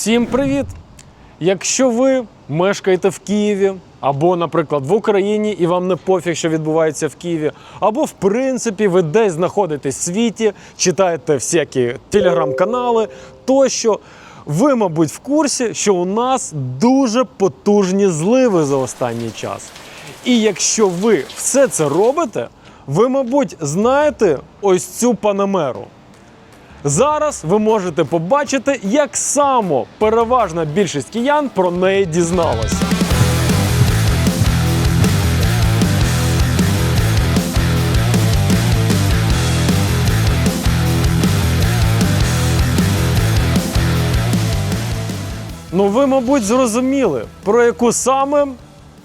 Всім привіт! Якщо ви мешкаєте в Києві, або, наприклад, в Україні, і вам не пофіг, що відбувається в Києві, або в принципі ви десь знаходитесь в світі, читаєте всякі телеграм-канали, тощо. Ви, мабуть, в курсі, що у нас дуже потужні зливи за останній час. І якщо ви все це робите, ви, мабуть, знаєте ось цю панамеру. Зараз ви можете побачити, як само переважна більшість киян про неї дізналася. Ну, ви, мабуть, зрозуміли, про яку саме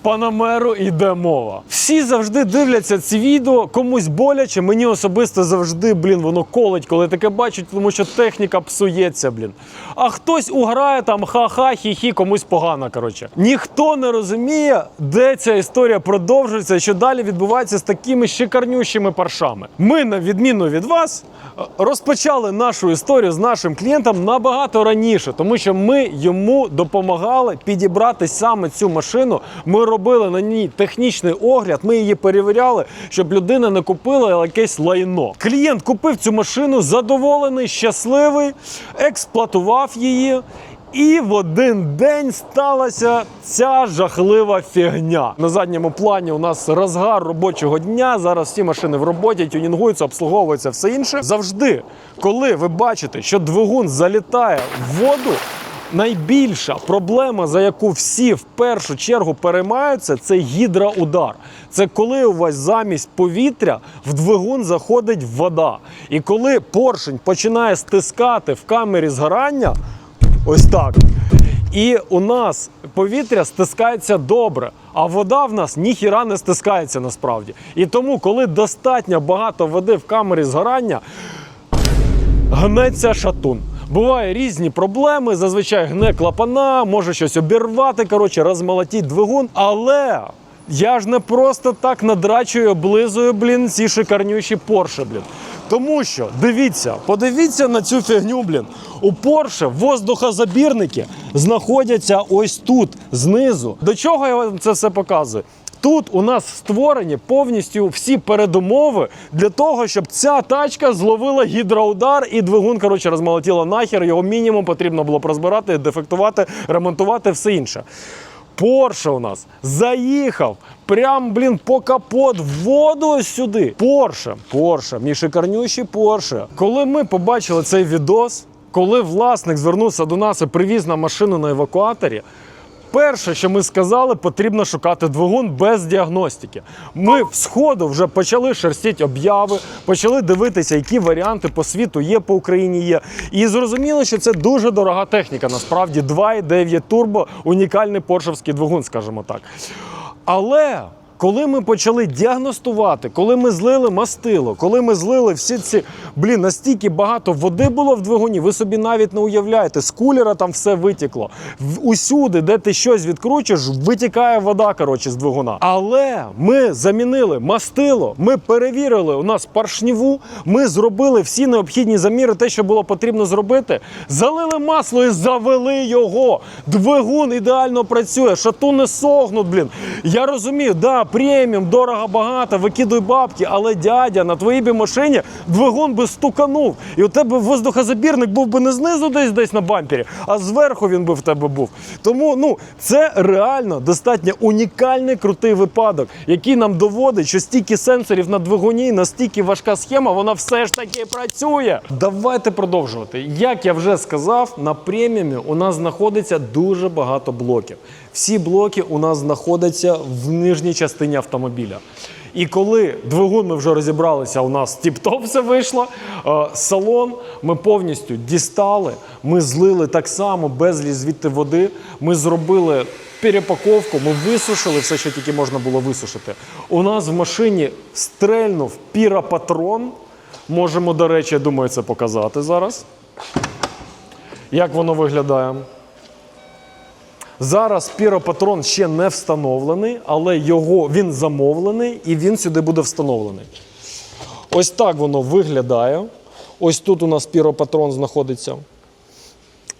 панамеру йде мова. Всі завжди дивляться ці відео, комусь боляче. Мені особисто завжди, блін, воно колить, коли таке бачать, тому що техніка псується, блін. А хтось уграє там ха-ха, хі-хі, комусь погано. Коротше, ніхто не розуміє, де ця історія продовжується, і що далі відбувається з такими шикарнющими паршами. Ми, на відміну від вас, розпочали нашу історію з нашим клієнтом набагато раніше, тому що ми йому допомагали підібрати саме цю машину. Ми робили на ній технічний огляд, ми її перевіряли, щоб людина не купила якесь лайно. Клієнт купив цю машину, задоволений, щасливий, експлуатував її. І в один день сталася ця жахлива фігня. На задньому плані у нас розгар робочого дня. Зараз всі машини в роботі, тюнінгуються, обслуговуються, все інше. Завжди, коли ви бачите, що двигун залітає в воду. Найбільша проблема, за яку всі в першу чергу переймаються, це гідроудар. Це коли у вас замість повітря в двигун заходить вода. І коли поршень починає стискати в камері згорання, ось так. І у нас повітря стискається добре, а вода в нас ніхіра не стискається насправді. І тому, коли достатньо багато води в камері згорання, гнеться шатун. Буває різні проблеми, зазвичай гне клапана, може щось обірвати, коротше, розмолотіть двигун. Але я ж не просто так надрачую, облизую, блін, ці шикарнючі Порше, блін. Тому що дивіться, подивіться на цю фігню, блін. У Порше воздухозабірники знаходяться ось тут, знизу. До чого я вам це все показую? Тут у нас створені повністю всі передумови для того, щоб ця тачка зловила гідроудар і двигун, коротше, розмолотіла нахер. Його мінімум потрібно було б розбирати, дефектувати, ремонтувати, все інше. Порше у нас заїхав прям, блін, по капот в воду сюди. Порше, Порше, мій шикарнющий Порше. Коли ми побачили цей відос, коли власник звернувся до нас і привіз нам машину на евакуаторі. Перше, що ми сказали, потрібно шукати двигун без діагностики. Ми в сходу вже почали шерстити обяви, почали дивитися, які варіанти по світу є, по Україні є. І зрозуміло, що це дуже дорога техніка. Насправді 2,9 турбо, унікальний поршевський двигун, скажімо так. Але коли ми почали діагностувати, коли ми злили мастило, коли ми злили всі ці блін, настільки багато води було в двигуні, ви собі навіть не уявляєте, з кулера там все витікло. Усюди, де ти щось відкручиш, витікає вода коротше, з двигуна. Але ми замінили мастило, ми перевірили у нас поршневу, ми зробили всі необхідні заміри, те, що було потрібно зробити. Залили масло і завели його. Двигун ідеально працює, шатун не сохнуть, блін. Я розумію, да, преміум, дорого, багато, викидуй бабки, але дядя, на твоїй бі машині двигун би стуканув. І у тебе воздухозабірник був би не знизу десь десь на бампері, а зверху він би в тебе був. Тому ну, це реально достатньо унікальний крутий випадок, який нам доводить, що стільки сенсорів на двигуні, настільки важка схема, вона все ж таки працює. Давайте продовжувати. Як я вже сказав, на преміумі у нас знаходиться дуже багато блоків. Всі блоки у нас знаходяться в нижній частині автомобіля. І коли двигун ми вже розібралися, у нас тіп-топ все вийшло. е, Салон ми повністю дістали. Ми злили так само безліч звідти води. Ми зробили перепаковку, ми висушили все, що тільки можна було висушити. У нас в машині стрельнув піропатрон. Можемо, до речі, я думаю, це показати зараз. Як воно виглядає? Зараз піропатрон ще не встановлений, але його він замовлений і він сюди буде встановлений. Ось так воно виглядає. Ось тут у нас піропатрон знаходиться.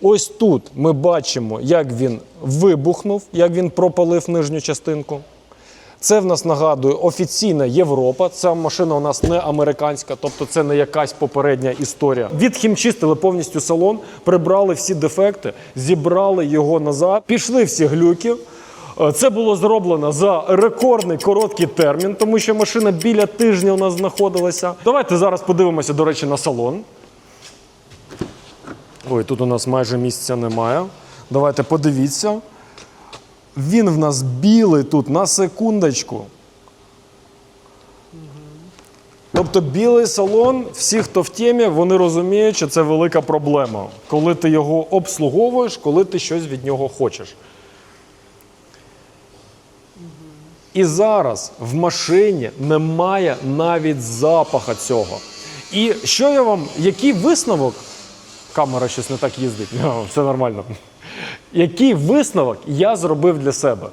Ось тут ми бачимо, як він вибухнув, як він пропалив нижню частинку. Це в нас нагадує офіційна Європа. Ця машина у нас не американська, тобто це не якась попередня історія. Відхімчистили повністю салон, прибрали всі дефекти, зібрали його назад, пішли всі глюки. Е, Це було зроблено за рекордний короткий термін, тому що машина біля тижня у нас знаходилася. Давайте зараз подивимося, до речі, на салон. Ой, тут у нас майже місця немає. Давайте подивіться. Він в нас білий тут на секундочку. Тобто білий салон, всі, хто в темі, вони розуміють, що це велика проблема. Коли ти його обслуговуєш, коли ти щось від нього хочеш. І зараз в машині немає навіть запаха цього. І що я вам, який висновок? Камера щось не так їздить, все нормально. Який висновок я зробив для себе?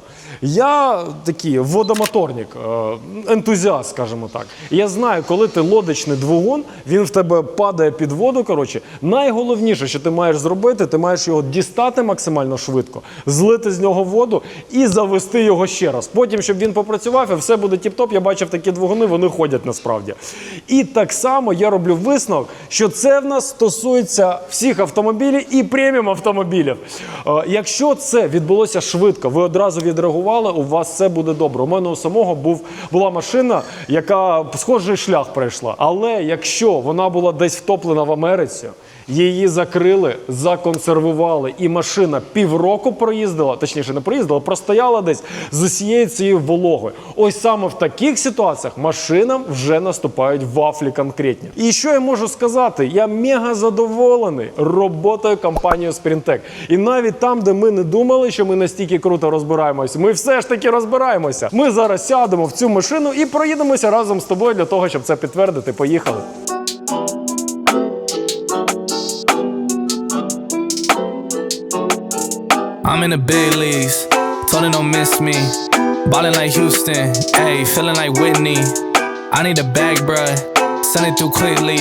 Я такий водомоторник, е, ентузіаст, скажімо так. Я знаю, коли ти лодочний двигун, він в тебе падає під воду. Коротше, найголовніше, що ти маєш зробити, ти маєш його дістати максимально швидко, злити з нього воду і завести його ще раз. Потім, щоб він попрацював, і все буде тіп-топ. Я бачив такі двигуни, вони ходять насправді. І так само я роблю висновок, що це в нас стосується всіх автомобілів і преміум автомобілів. Якщо це відбулося швидко, ви одразу відреагували, у вас все буде добре. У мене у самого був, була машина, яка схожий шлях пройшла. Але якщо вона була десь втоплена в Америці, її закрили, законсервували, і машина півроку проїздила, точніше, не проїздила, простояла десь з усією цією вологою. Ось саме в таких ситуаціях машинам вже наступають вафлі конкретні. І що я можу сказати? Я мега задоволений роботою компанії Sprintec. І навіть там, де ми не думали, що ми настільки круто розбираємось, ми все ж таки розбираємося. Ми зараз сядемо в цю машину і проїдемося разом з тобою для того, щоб це підтвердити. Поїхали. I'm in the big leagues, told her don't miss me. Ballin' like Houston, ayy, feeling like Whitney. I need a bag, bruh, send it through quickly.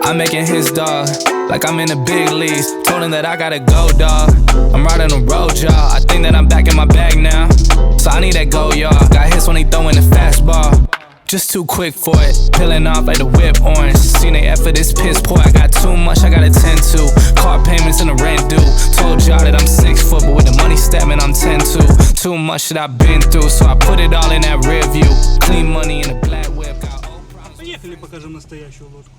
I'm making his dog, like I'm in the big leagues. Told him that I gotta go, dog. I'm riding a road, y'all. I think that I'm back in my bag now. So I need that go, y'all. Got hits when he throwin' the fastball Just too quick for it, peeling off like the whip orange. Seen they effort, this piss poor. I got too much, I gotta tend to. Car payments and the rent due. Told y'all that I'm six foot, but with the money statement, I'm 10 to. Too much that I've been through, so I put it all in that rear view. Clean money in a black whip. Got old problems. Поехали покажем настоящую лодку.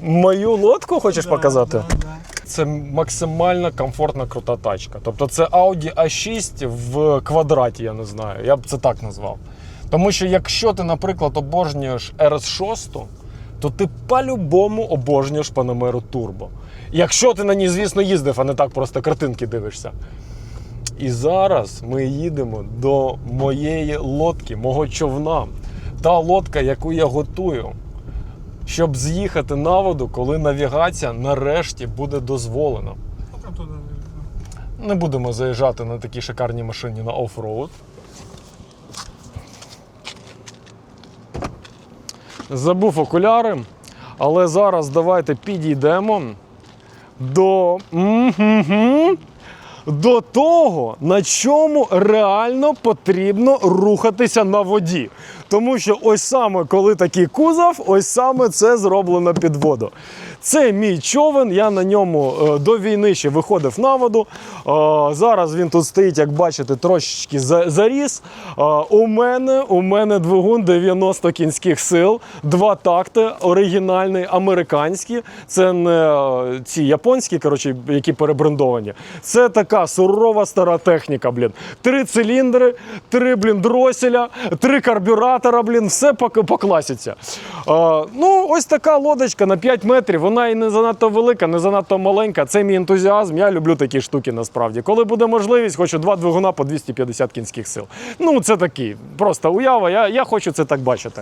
Мою лодку хочеш показати? Да, да. Це максимально комфортна крута тачка. Тобто це Audi A6 в квадраті, я не знаю. Я б це так назвав. Тому що якщо ти, наприклад, обожнюєш RS6, то ти по-любому обожнюєш Panamera Turbo. Якщо ти на ній, звісно, їздив, а не так просто картинки дивишся. І зараз ми їдемо до моєї лодки, мого човна. Та лодка, яку я готую, щоб з'їхати на воду, коли навігація нарешті буде дозволена. Не будемо заїжджати на такій шикарній машині на оффроуд. Забув окуляри, але зараз давайте підійдемо до, до того, на чому реально потрібно рухатися на воді. Тому що ось саме коли такий кузов, ось саме це зроблено під воду. Це мій човен, я на ньому е, до війни ще виходив на воду. Е, Зараз він тут стоїть, як бачите, трошечки за- заріс. Е, У мене, у мене двигун 90 кінських сил, два такти, оригінальний, американський. Це не ці японські, коротше, які перебрендовані. Це така сурова стара техніка, блін. Три циліндри, три, блін, дроселя, три карбюратора, блін, все по, по класіці. Ну, ось така лодочка на 5 метрів. Вона і не занадто велика, не занадто маленька. Це мій ентузіазм. Я люблю такі штуки насправді. Коли буде можливість, хочу два двигуна по 250 кінських сил. Ну, це такий, просто уява. Я, я хочу це так бачити.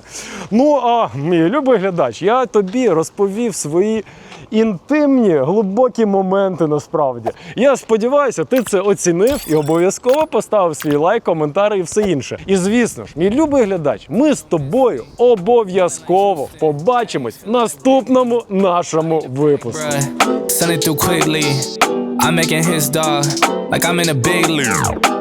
Ну, а мій любий глядач, я тобі розповів свої інтимні, глибокі моменти насправді. Я сподіваюся, ти це оцінив і обов'язково поставив свій лайк, коментар і все інше. І звісно ж, мій любий глядач, ми з тобою обов'язково побачимось в наступному нашому випуску. Like I'm in a big league.